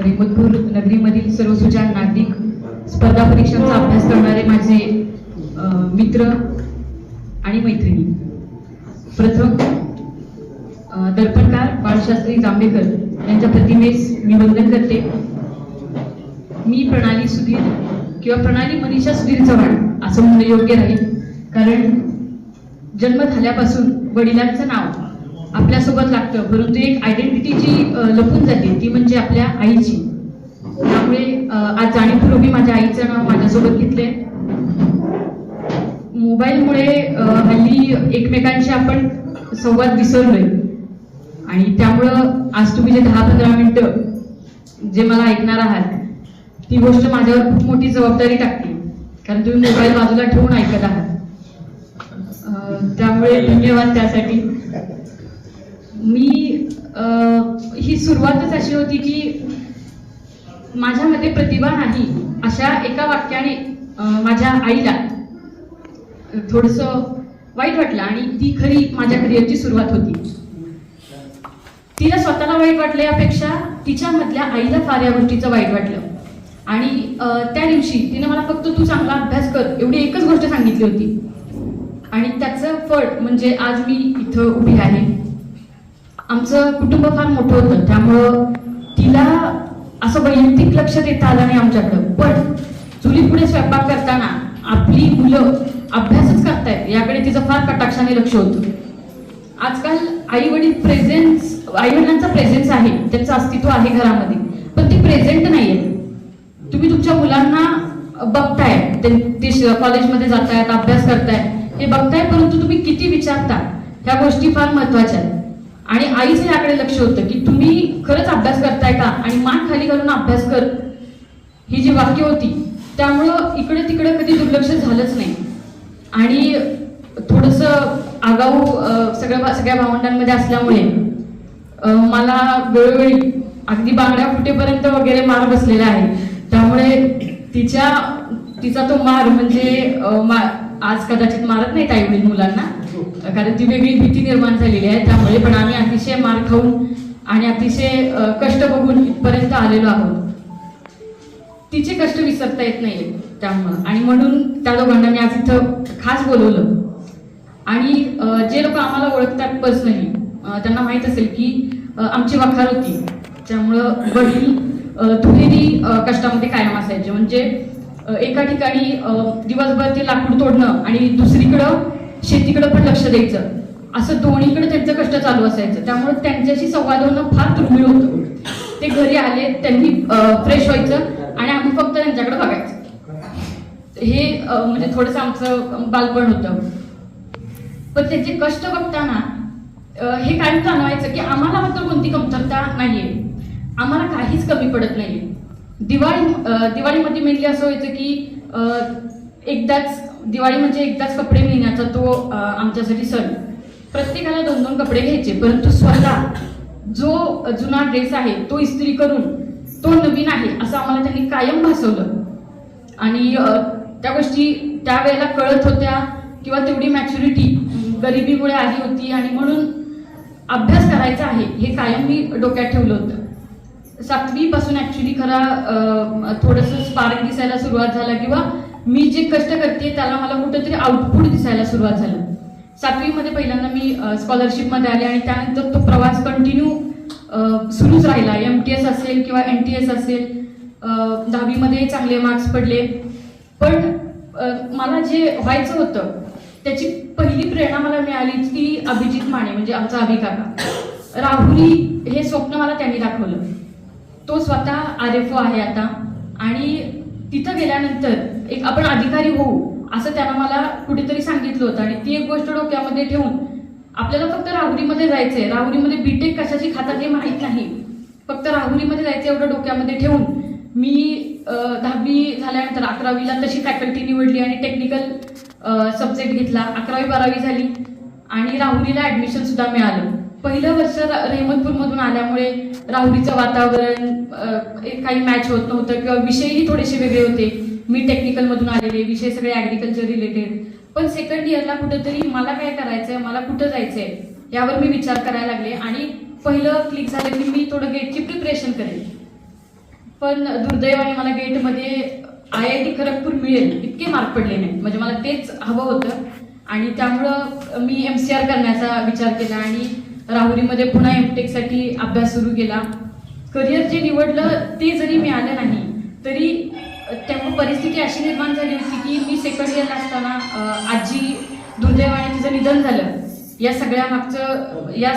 रेमतपूर नगरीमधील सर्व सुजाण नागरिक स्पर्धा परीक्षांचा अभ्यास करणारे माझे मित्र आणि मैत्रिणी. प्रथम दर्पणकार बाळशास्त्री जांभेकर यांच्या प्रतिमेस मी वंदन करते. मी प्रणाली सुधीर किंवा प्रणाली मनीषा सुधीर चव्हाण असं म्हणणं योग्य राहील. कारण जन्म झाल्यापासून वडिलांचं नाव आपल्यासोबत लागतं. परंतु एक आयडेंटिटी जी लपून जाते. ती म्हणजे आपल्या आईची. त्यामुळे आज जाणीवपूर्वक मी माझ्या आईचं नाव माझ्यासोबत घेतलंय. मोबाईलमुळे हल्ली एकमेकांशी आपण संवाद विसरलोय. आणि त्यामुळं आज तुम्ही जे दहा पंधरा मिनटं जे मला ऐकणार आहात ती गोष्ट माझ्यावर खूप मोठी जबाबदारी टाकते. कारण तुम्ही मोबाईल बाजूला ठेवून ऐकत आहात. त्यामुळे धन्यवाद त्यासाठी. मी ही सुरुवातच अशी होती की माझ्यामध्ये प्रतिभा नाही अशा एका वाक्याने माझ्या आईला थोडस वाईट वाटलं आणि ती खरी माझ्या करिअरची सुरुवात होती. तिला स्वतःला वाईट वाटलं यापेक्षा तिच्या मधल्या आईला फार या गोष्टीचं वाईट वाटलं. आणि त्या दिवशी तिने मला फक्त तू चांगला अभ्यास कर एवढी एकच गोष्ट सांगितली होती. आणि त्याचं फळ म्हणजे आज मी इथं उभी आहे. आमचं कुटुंब फार मोठं होतं. त्यामुळं तिला असं वैयक्तिक लक्ष देता आलं नाही आमच्याकडं. पण चुली पुढे स्वयंपाक करताना आपली मुलं अभ्यासच करतायत. याकडे तिचं फार कटाक्षाने लक्ष होतं. आजकाल आई वडील प्रेझेन्स आई वडिलांचा प्रेझेन्स आहे. त्यांचं अस्तित्व आहे घरामध्ये. पण ते प्रेझेंट नाहीये. तुम्ही तुमच्या मुलांना बघताय. ते ते श- कॉलेजमध्ये जातायत अभ्यास करताय हे बघताय परंतु तुम्ही किती विचारता? ह्या गोष्टी फार महत्त्वाच्या आहेत. आणि आईचं याकडे लक्ष होतं की तुम्ही खरंच अभ्यास करताय का? आणि मान खाली घालून अभ्यास कर. ही जी वाक्य होती त्यामुळं इकडे तिकडे कधी दुर्लक्ष झालंच नाही. आणि थोडस आगाऊ सगळ्या सगळ्या भावंडांमध्ये असल्यामुळे मला वेळोवेळी अगदी बांगड्या फुटेपर्यंत वगैरे मार बसलेला आहे. त्यामुळे तिच्या तिचा तो मार म्हणजे मा- आज कदाचित मारत नाही ताईवडील मुलांना. कारण ती वेगळी भीती निर्माण झालेली आहे. त्यामुळे पण आम्ही अतिशय मार खाऊन आणि अतिशय कष्ट बघून इथपर्यंत आलेलो आहोत. तिचे कष्ट विसरता येत नाही त्यामुळं. आणि म्हणून त्या दोघांना मी आज इथं खास बोलवलं. आणि जे लोक आम्हाला ओळखतात पर्सनली त्यांना माहीत असेल की आमची वखार होती. त्यामुळं वडील दुहेरी कष्टामध्ये कायम असायचे. म्हणजे एका ठिकाणी दिवसभर ते लाकूड तोडणं आणि दुसरीकडं शेतीकडं पण लक्ष द्यायचं. असं दोन्हीकडे त्यांचं कष्ट चालू असायचं. त्यामुळे त्यांच्याशी संवाद होणं फार दुर्मिळ होतं. ते घरी आले त्यांनी फ्रेश व्हायचं आणि आम्ही फक्त त्यांच्याकडे बघायचं. हे म्हणजे थोडंसं आमचं बालपण होतं. पण त्याचे कष्ट बघताना हे कायम जाणवायचं की आम्हाला मात्र कोणती कमतरता नाहीये. आम्हाला काहीच कमी पडत नाहीये. दिवाळी दिवाळीमध्ये मेनली असं व्हायचं की एकदाच दिवाळी म्हणजे एकदाच कपडे मिळण्याचा तो आमच्यासाठी सण. प्रत्येकाला दोन दोन कपडे घ्यायचे परंतु स्वतः जो जुना ड्रेस आहे तो इस्त्री करून तो नवीन आहे असं आम्हाला त्यांनी कायम भासवलं. आणि त्या गोष्टी त्यावेळेला कळत होत्या किंवा तेवढी मॅच्युरिटी गरिबीमुळे आली होती आणि म्हणून अभ्यास करायचा आहे हे कायम मी डोक्यात ठेवलं होतं. सातवीपासून ॲक्च्युली खरा थोडंसं स्पार्क दिसायला सुरुवात झाला किंवा मी जे कष्ट करते त्याला मला कुठेतरी आउटपुट दिसायला सुरुवात झालं. सातवीमध्ये पहिल्यांदा मी स्कॉलरशिपमध्ये आले आणि त्यानंतर तो प्रवास कंटिन्यू सुरूच राहिला. एम टी एस असेल किंवा एन टी एस असेल दहावीमध्ये चांगले मार्क्स पडले. पण मला जे व्हायचं होतं त्याची पहिली प्रेरणा मला मिळाली की अभिजित माने म्हणजे आमचा अभिकाका. राहुली राहुरी हे स्वप्न मला त्यांनी दाखवलं. तो स्वतः आर एफ ओ आहे आता आणि तिथं गेल्यानंतर एक आपण अधिकारी होऊ असं त्यानं मला कुठेतरी सांगितलं होतं. आणि ती एक गोष्ट डोक्यामध्ये ठेवून आपल्याला फक्त राहुरीमध्ये जायचंय. राहुरीमध्ये बीटेक कशाची खातात हे माहीत नाही. फक्त राहुरीमध्ये जायचं एवढं डोक्यामध्ये ठेवून. मी दहावी झाल्यानंतर अकरावीला तशी फॅकल्टी निवडली आणि टेक्निकल सब्जेक्ट घेतला. अकरावी बारावी झाली. आणि राहुरीला ऍडमिशन सुद्धा मिळालं. पहिलं वर्ष रा- रेहमतपूरमधून आल्यामुळे राहुरीचं वातावरण एक काही मॅच होत नव्हतं किंवा विषयही थोडेसे वेगळे होते. मी टेक्निकलमधून आलेले विषय सगळे ॲग्रिकल्चर रिलेटेड पण सेकंड इयरला कुठंतरी मला काय करायचंय मला कुठं जायचंय यावर मी विचार करायला लागले. आणि पहिलं क्लिक झालं की मी थोडं गेटची प्रिपरेशन करेन. पण दुर्दैवाने मला गेटमध्ये आय आय टी खरगपूर मिळेल इतके मार्क पडले नाही म्हणजे मला तेच हवं होतं. आणि त्यामुळं मी एम सी आर करण्याचा विचार केला आणि राहुरीमध्ये पुन्हा एम टेकसाठी अभ्यास सुरू केला. करिअर जे निवडलं ते जरी मिळालं नाही तरी तेव्हा परिस्थिती अशी निर्माण झाली होती की मी सेकंड इयरला असताना आजी दुर्दैवाने तिचं निधन झालं. या सगळ्या मागचं या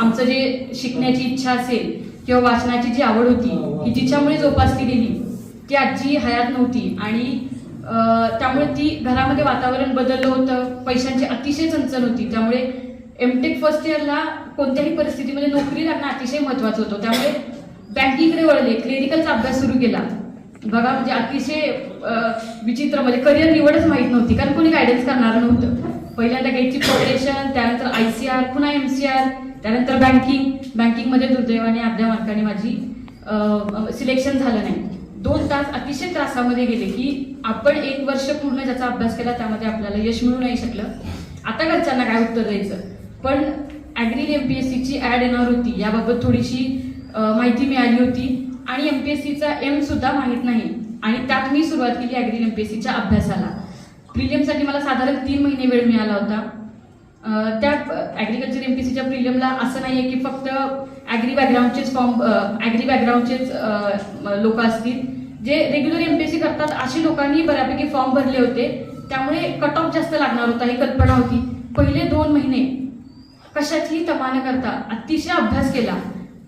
आमचं जे शिकण्याची इच्छा असेल किंवा वाचनाची जी आवड होती ही तिच्यामुळे जोपासली गेली. ती आजी हयात नव्हती आणि त्यामुळे ती घरामध्ये वातावरण बदललं होतं. पैशांची अतिशय चणचण होती. त्यामुळे एमटेक फर्स्ट इयरला कोणत्याही परिस्थितीमध्ये नोकरी लागणं अतिशय महत्वाचं होतं. त्यामुळे बँकिंगकडे वळले क्लिनिकलचा अभ्यास सुरू केला. बघा म्हणजे अतिशय विचित्र म्हणजे करिअर निवडच माहीत नव्हती कारण कोणी गायडन्स करणारं नव्हतं. पहिल्यांदा गेटची प्रोटेशन त्यानंतर आय सी आर पुन्हा एम सी आर त्यानंतर बँकिंग बँकिंगमध्ये दुर्दैवाने अर्ध्या मार्काने माझी सिलेक्शन झालं नाही. दोन तास अतिशय त्रासामध्ये गेले की आपण एक वर्ष पूर्ण ज्याचा अभ्यास केला त्यामध्ये आपल्याला यश मिळू नाही शकलं. आता घरच्यांना काय उत्तर द्यायचं? पण ॲग्री एम पी एस सीची ॲड येणार होती. याबाबत थोडीशी माहिती मिळाली होती. आणि एम पी एस सीचा एम सुद्धा माहीत नाही. आणि त्यात मी सुरुवात केली ॲग्री एम पी एस सीच्या अभ्यासाला. प्रिलियमसाठी मला साधारण तीन महिने वेळ मिळाला होता. त्या ॲग्रिकल्चर एम पी सीच्या प्रिलियमला असं नाही आहे की फक्त ॲग्री बॅकग्राऊंडचेच फॉर्म ॲग्री बॅकग्राऊंडचेच लोक असतील. जे regular M P S C करतात अशी लोकांनी बऱ्यापैकी फॉर्म भरले होते. त्यामुळे कट ऑफ जास्त लागणार होता ही कल्पना होती. पहिले दोन महिने कशाचीही तमा न करता अतिशय अभ्यास केला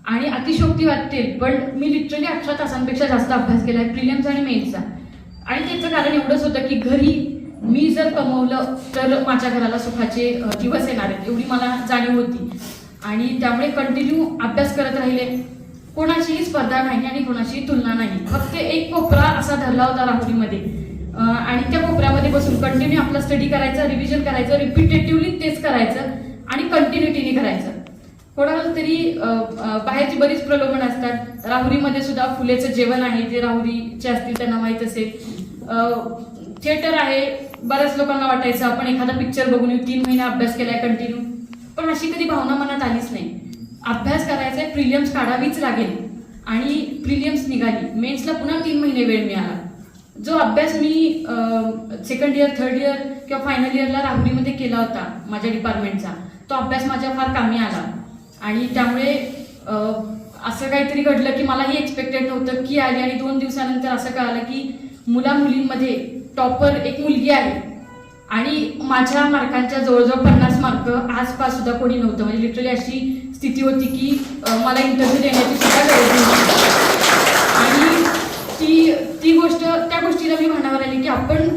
आणि अतिशोक्ती वाटते पण मी लिटरली अठरा तासांपेक्षा जास्त अभ्यास केला आहे प्रिलियम्स आणि मेन्सचा. आणि त्याचं कारण एवढंच होतं की घरी मी जर कमवलं तर माझ्या घराला सुखाचे दिवस येणार आहेत एवढी मला जाणीव होती. आणि त्यामुळे कंटिन्यू अभ्यास करत राहिले. कोणाचीही स्पर्धा नाही आणि कोणाचीही तुलना नाही. फक्त एक कोपरा असा धरला होता राहुरीमध्ये. आणि त्या कोपऱ्यामध्ये बसून कंटिन्यू आपला स्टडी करायचा रिव्हिजन करायचं रिपिटेटिव्हली तेच करायचं. आणि कंटिन्युटीने करायचं. कोणाला तरी बाहेरची बरीच प्रलोभन असतात. राहुरीमध्ये सुद्धा फुलेचं जेवण आहे जे राहुरीचे असतील त्यांना माहीत असेल. थिएटर आहे बऱ्याच लोकांना वाटायचं आपण एखादा पिक्चर बघून येऊ तीन महिने अभ्यास केलाय कंटिन्यू पण अशी कधी भावना मनात आलीच नाही. अभ्यास करायचा आहे प्रिलियम्स काढावीच लागेल. आणि प्रिलियम्स निघाली. मेन्सला पुन्हा तीन महिने वेळ मिळाला. जो अभ्यास मी सेकंड इयर थर्ड इयर किंवा फायनल इयरला राहुरीमध्ये केला होता माझ्या डिपार्टमेंटचा तो अभ्यास माझ्या फार कामी आला. आणि त्यामुळे असं काहीतरी घडलं की मलाही एक्सपेक्टेड नव्हतं की आली आणि दोन दिवसानंतर असं कळालं की मुला मुलींमध्ये टॉपर एक मुलगी आहे. आणि माझ्या मार्कांच्या जवळजवळ पन्नास मार्क आसपास सुद्धा कोणी नव्हतं. म्हणजे लिटरली अशी स्थिती होती की मला इंटरव्ह्यू देण्याची सुद्धा गरज नव्हती. आणि ती ती गोष्ट त्या गोष्टीला मी म्हणावं आली की आपण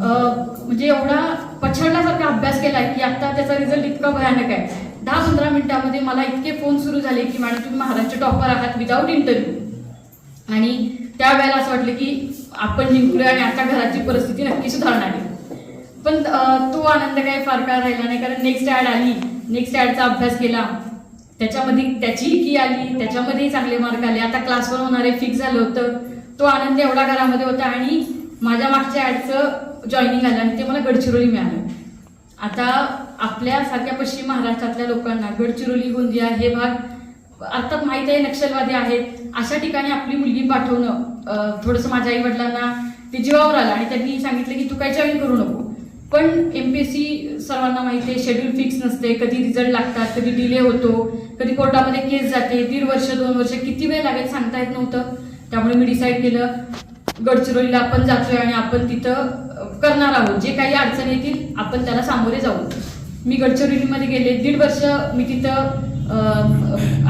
म्हणजे एवढा पछाडल्यासारखा अभ्यास केलाय की आता त्याचा रिझल्ट इतका भयानक आहे. दहा पंधरा मिनिटामध्ये मला इतके फोन सुरू झाले की मॅडम तुम्ही महाराष्ट्र टॉपर आहात विदाऊट इंटरव्ह्यू आणि त्यावेळेला असं वाटलं की आपण जिंकलोय आणि आता घराची परिस्थिती नक्की सुधारणार आहे. पण तो आनंद काही फार काळ राहिला नाही? कारण नेक्स्ट ॲड आली. नेक्स्ट ॲडचा अभ्यास केला. त्याच्यामध्ये त्याचीही की आली. त्याच्यामध्येही चांगले मार्क आले. आता क्लासवर होणारे फिक्स झालं होतं. तो आनंद एवढा घरामध्ये होता आणि माझ्या मागच्या ॲडचं जॉईनिंग आलं आणि ते मला गडचिरोली मिळालं. आता आपल्या सारख्या पश्चिम महाराष्ट्रातल्या लोकांना गडचिरोली गोंदिया हे भाग अर्थात माहीत आहे नक्षलवादी आहेत. अशा ठिकाणी आपली मुलगी पाठवणं थोडंसं माझ्या आई वडिलांना ते जीवावर आलं आणि त्यांनी सांगितलं की तू काय जॉईन करू नको. पण एम पी एस सी सर्वांना माहिती आहे शेड्यूल फिक्स नसते कधी रिझल्ट लागतात कधी डिले होतो कधी कोर्टामध्ये केस जाते दीड वर्ष दोन वर्ष किती वेळ लागेल सांगता येत नव्हतं. त्यामुळे मी डिसाईड केलं गडचिरोलीला आपण जातोय आणि आपण तिथं करणार आहोत. जे काही अडचणी येतील आपण त्याला सामोरे जाऊ. मी गडचिरोलीमध्ये गेले दीड वर्ष मी तिथं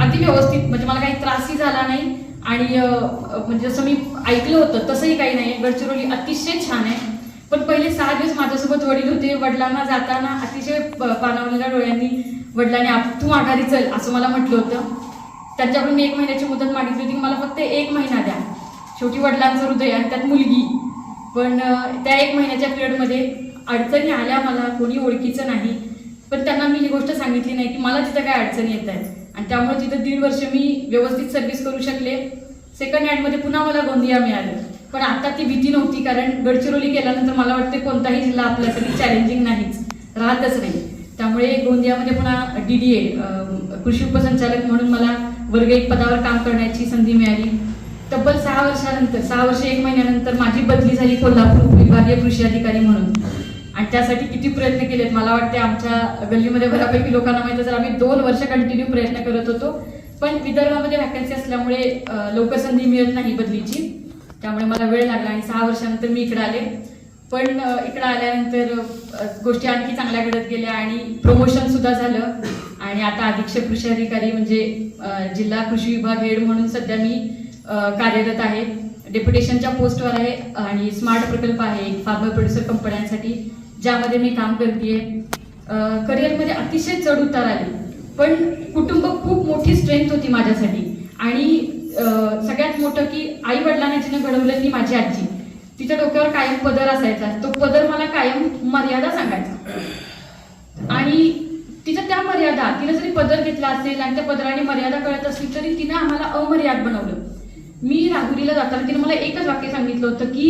अति व्यवस्थित म्हणजे मला काही त्रासही झाला नाही. आणि म्हणजे जसं मी ऐकलं होतं तसंही काही नाही. गडचिरोली अतिशय छान आहे. पण पहिले सहा दिवस माझ्यासोबत वडील होते. वडिलांना जाताना अतिशय प- डोळ्यांनी वडिलांनी "आप- तू माघारी चल असं मला म्हटलं होतं. त्यांच्याकडून मी एक महिन्याची मुदत मागितली होती. मला फक्त एक महिना द्या. शेवटी वडिलांचं हृदय आणि त्यात मुलगी. पण त्या एक महिन्याच्या पिरियडमध्ये अडचणी आल्या मला कोणी ओळखीचं नाही. पण त्यांना मी ही गोष्ट सांगितली नाही की मला तिथं काय अडचणी येत आहेत. आणि त्यामुळे तिथं दीड वर्ष मी व्यवस्थित सर्व्हिस करू शकले. सेकंड हँडमध्ये पुन्हा मला गोंदिया मिळालं. पण आता ती भीती नव्हती कारण गडचिरोली गेल्यानंतर मला वाटते कोणताही जिल्हा आपल्यासाठी चॅलेंजिंग नाहीच. राहतच नाही. त्यामुळे गोंदियामध्ये पुन्हा डी डी ए कृषी उपसंचालक म्हणून मला वर्ग एक पदावर काम करण्याची संधी मिळाली. तब्बल सहा वर्षानंतर सहा वर्ष एक महिन्यानंतर माझी बदली झाली कोल्हापूर विभागीय कृषी अधिकारी म्हणून. आणि त्यासाठी किती प्रयत्न केलेत? मला वाटते आमच्या गल्लीमध्ये बऱ्यापैकी लोकांना माहिती जर आम्ही दोन वर्ष कंटिन्यू प्रयत्न करत होतो. पण विदर्भामध्ये व्हॅकन्सी असल्यामुळे लोकसंधी मिळत नाही बदलीची. त्यामुळे मला वेळ लागला आणि सहा वर्षानंतर मी इकडे आले. पण इकडे आल्यानंतर गोष्टी आणखी चांगल्या घडत गेल्या आणि प्रमोशन सुद्धा झालं. आणि आता अधीक्षक कृषी अधिकारी म्हणजे जिल्हा कृषी विभाग हेड म्हणून सध्या मी कार्यरत आहे. डेप्युटेशनच्या पोस्टवर आहे आणि स्मार्ट प्रकल्प आहे फार्मर प्रोड्युसर कंपन्यांसाठी ज्यामध्ये मी काम करते करिअरमध्ये अतिशय चढ उतार आली. पण कुटुंब खूप मोठी स्ट्रेंथ होती माझ्यासाठी. आणि सगळ्यात मोठं की आई वडिलांना जिने घडवलं ती माझी आजी. तिच्या डोक्यावर कायम पदर असायचा. तो पदर मला कायम मर्यादा सांगायचा. आणि तिच्या त्या मर्यादा तिला जरी पदर घेतला असेल आणि त्या पदराने मर्यादा कळत असली तरी तिनं आम्हाला अमर्याद बनवलं. मी राहुरीला जाताना तिने मला एकच वाक्य सांगितलं होतं की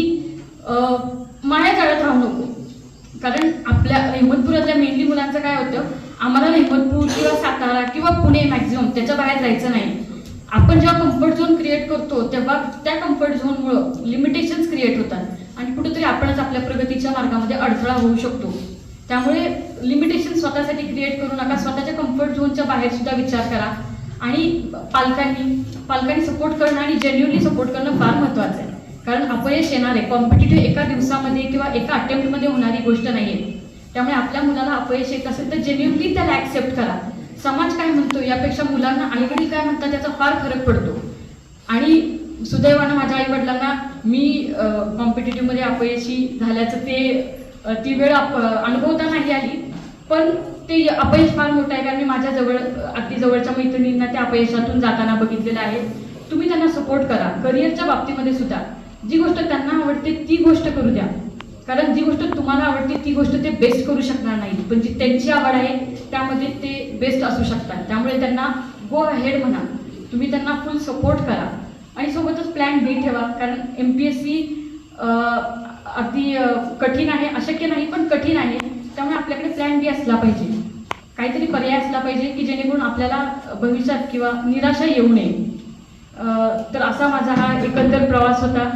माया जाळत राहू नको. कारण आपल्या हेमतपुरातल्या मेनली मुलांचं काय होतं आम्हाला हेमतपूर किंवा सातारा किंवा पुणे मॅक्झिमम त्याच्या बाहेर जायचं नाही. आपण जेव्हा कम्फर्ट झोन क्रिएट करतो तेव्हा त्या कम्फर्ट झोनमुळं लिमिटेशन्स क्रिएट होतात. आणि कुठेतरी आपणच आपल्या प्रगतीच्या मार्गामध्ये अडथळा होऊ शकतो. त्यामुळे लिमिटेशन स्वतःसाठी क्रिएट करू नका. स्वतःच्या कम्फर्ट झोनच्या बाहेर सुद्धा विचार करा. आणि पालकांनी पालकांनी सपोर्ट करणं आणि जेन्युअनली सपोर्ट करणं फार महत्वाचं आहे. कारण अपयश येणार आहे. कॉम्पिटेटिव्ह एका दिवसामध्ये किंवा एका अटेम्प्टमध्ये होणारी गोष्ट नाही आहे त्यामुळे आपल्या मुलाला अपयश येत असेल तर जेन्युअनली त्याला ऍक्सेप्ट करा. समाज काय म्हणतो? यापेक्षा मुलांना आईवडील काय म्हणतात? त्याचा फार फरक पडतो. आणि सुदैवानं माझ्या आई वडिलांना मी कॉम्पिटेटिव्हमध्ये अपयशी झाल्याचं ते ती वेळ अप- अनुभवता नाही आली. पण ते अपयश फार मोठं आहे कारण मी माझ्या जवळ अगदी जवळच्या मैत्रिणींना त्या अपयशातून जाताना बघितलेलं आहे. तुम्ही त्यांना सपोर्ट करा. करिअरच्या बाबतीमध्ये सुद्धा. जी गोष्ट त्यांना आवडते ती गोष्ट करू द्या. कारण जी गोष्ट तुम्हाला आवडते ती गोष्ट ते बेस्ट करू शकणार नाही पण जी त्यांची आवड आहे त्यामध्ये ते बेस्ट असू शकतात. त्यामुळे त्यांना गो अहेड म्हणा. तुम्ही त्यांना फुल सपोर्ट करा. आणि सोबतच प्लॅन बी ठेवा. कारण एम पी एस सी अगदी कठीण आहे अशक्य नाही पण कठीण आहे. त्यामुळे आपल्या प्लॅन असला पाहिजे. काहीतरी पर्याय असला पाहिजे की जेणेकरून आपल्याला भविष्यात किंवा निराशा येऊ नये. तर असा माझा हा एकंदर प्रवास होता.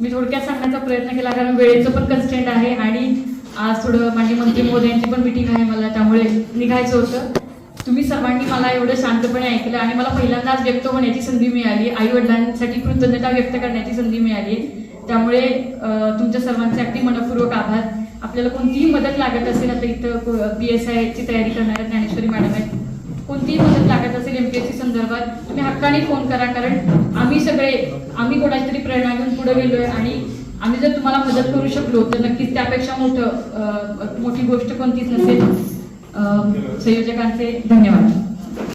मी थोडक्यात सांगण्याचा प्रयत्न केला कारण वेळेचं पण कन्स्टेंट आहे आणि आज थोडं माझी मंत्री महोदयांची पण मिटिंग आहे मला त्यामुळे निघायचं होतं. तुम्ही सर्वांनी मला एवढं शांतपणे ऐकलं आणि मला पहिल्यांदाच व्यक्त होण्याची संधी मिळाली. आई वडिलांसाठी कृतज्ञता व्यक्त करण्याची संधी मिळाली. त्यामुळे तुमच्या सर्वांचे अगदी मनपूर्वक आभार. आपल्याला कोणतीही मदत लागत असेल आता इथं बी एस आयची तयारी करणाऱ्या ज्ञानेश्वरी मॅडम आहेत. कोणतीही मदत लागत असेल एमपीएससी संदर्भात तुम्ही हक्काने फोन करा कारण आम्ही सगळे आम्ही कोणाची तरी प्रेरणा घेऊन पुढे गेलोय आणि आम्ही जर तुम्हाला मदत करू शकलो तर नक्कीच त्यापेक्षा मोठं मोठी गोष्ट कोणतीच नसेल. संयोजकांचे धन्यवाद.